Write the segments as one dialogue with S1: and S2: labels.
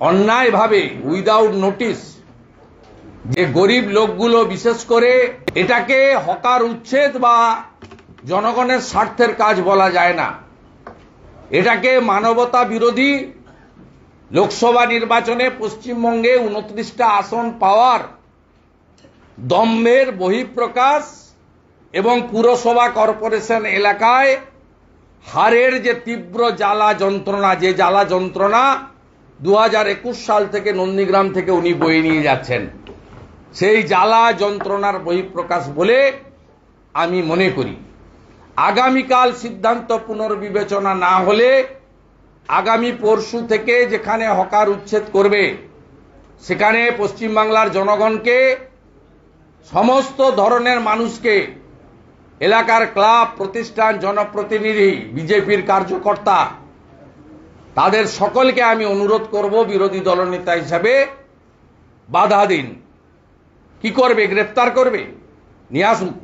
S1: অন্যায়ভাবে without notice যে গরিব লোকগুলো বিশেষ করে এটাকে হকার উচ্ছেদ বা জনগণের স্বার্থের কাজ বলা যায় না। এটাকে মানবতা বিরোধী লোকসভা নির্বাচনে পশ্চিমবঙ্গে উনত্রিশটা আসন পাওয়ার দম্ভের বহিঃপ্রকাশ এবং পুরসভা কর্পোরেশন এলাকায় হারের যে তীব্র জ্বালা যন্ত্রণা, যে জ্বালা যন্ত্রণা দু হাজার একুশ সাল থেকে নন্দীগ্রাম থেকে উনি বয়ে নিয়ে যাচ্ছেন। সেই জ্বালা যন্ত্রণার বহিঃপ্রকাশ বলে আমি মনে করি। আগামীকাল সিদ্ধান্ত পুনর্বিবেচনা না হলে আগামী পরশু থেকে যেখানে হকার উচ্ছেদ করবে, সেখানে পশ্চিমবাংলার জনগণকে, সমস্ত ধরনের মানুষকে, এলাকার ক্লাব, প্রতিষ্ঠান, জনপ্রতিনিধি, বিজেপির কার্যকর্তা তাদের সকলকে আমি অনুরোধ করব বিরোধী দলনেতা হিসাবে বাধা দিন। কি করবে? গ্রেফতার করবে? নিয়ে আসুক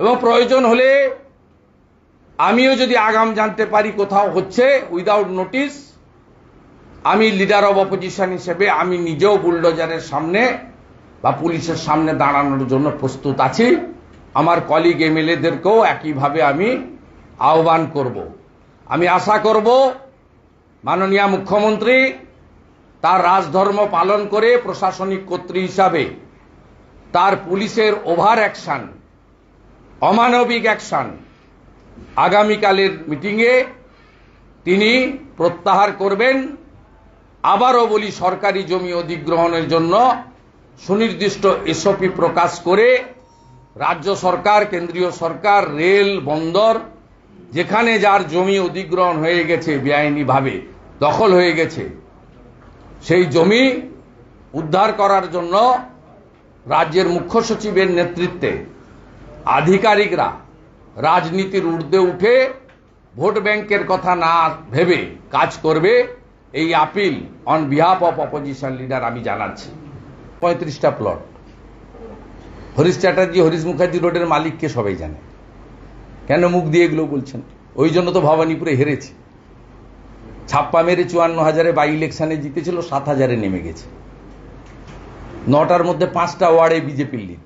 S1: এবং প্রয়োজন হলে আমিও যদি আগাম জানতে পারি কোথাও হচ্ছে উইদাউট নোটিশ আমি লিডার অব অপোজিশন হিসেবে আমি নিজেও বুলডোজারের সামনে বা পুলিশের সামনে দাঁড়ানোর জন্য প্রস্তুত আছি। আমার কলিগ এমএলএদেরকেও একইভাবে আমি আহ্বান করব। আমি আশা করব মাননীয় মুখ্যমন্ত্রী, তার রাজধর্ম পালন করে প্রশাসনিক কর্তৃ হিসাবে, তার পুলিশের ওভার অ্যাকশন, অমানবিক অ্যাকশন, আগামীকালের মিটিংয়ে তিনি প্রত্যাহার করবেন। আবারও বলি, সরকারি জমি অধিগ্রহণের জন্য সুনির্দিষ্ট এসওপি প্রকাশ করে রাজ্য সরকার, কেন্দ্রীয় সরকার, রেল, বন্দর, যেখানে যার জমি অধিগ্রহণ হয়ে গেছে বেআইনিভাবে দখল হয়ে গেছে। সেই জমি উদ্ধার করার জন্য রাজ্যের মুখ্য সচিবের নেতৃত্বে আধিকারিকরা রাজনীতির ঊর্ধ্বে উঠে ভোট ব্যাংকের কথা না ভেবে কাজ করবে, এই appeal on behalf of opposition leader আমি জানাচ্ছি। পঁয়ত্রিশটা প্লট হরিশ চ্যাটার্জি, হরিশ মুখার্জি রোডের মালিককে সবাই জানে। কেন মুখ দিয়ে এগুলো বলছেন? ওই জন্য তো ভবানীপুরে হেরেছে। ছাপ্পা মেরে চুয়ান্ন হাজারে বাই ইলেকশনে জিতেছিল সাত হাজারে নেমে গেছে। নটার মধ্যে পাঁচটা ওয়ার্ডে বিজেপির লিড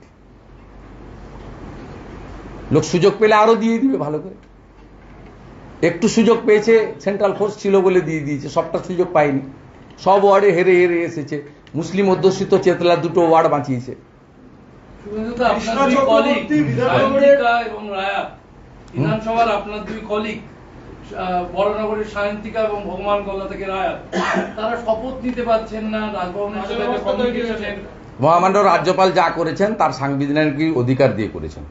S1: লোক সুযোগ পেলে আরও দিয়ে দিবে ভালো করে। একটু সুযোগ পেয়েছে সেন্ট্রাল ফোর্স ছিল বলে দিয়ে দিয়েছে সবটা সুযোগ পায়নি। সব ওয়ার্ডে হেরে হেরে এসেছে। মুসলিম অধ্যুষিত চেতলা দুটো ওয়ার্ড বাঁচিয়েছে।
S2: আপনার দুই কলিগ
S3: চক্রবর্তী বিধাননগরের-
S2: সায়ন্তিকা এবং রায়া। বিধানসভার আপনার দুই কলিগ বড়নগরের সায়ন্তিকা এবং ভগবান গলা থেকে রায়াত তারা শপথ নিতে পারছেন না রাজভবনের সাথে
S3: হয়েছে।
S2: কমিউনিকেশনের
S1: মহামান্য রাজ্যপাল যা করেছেন তার সাংবিধানিক অধিকার দিয়ে করেছেন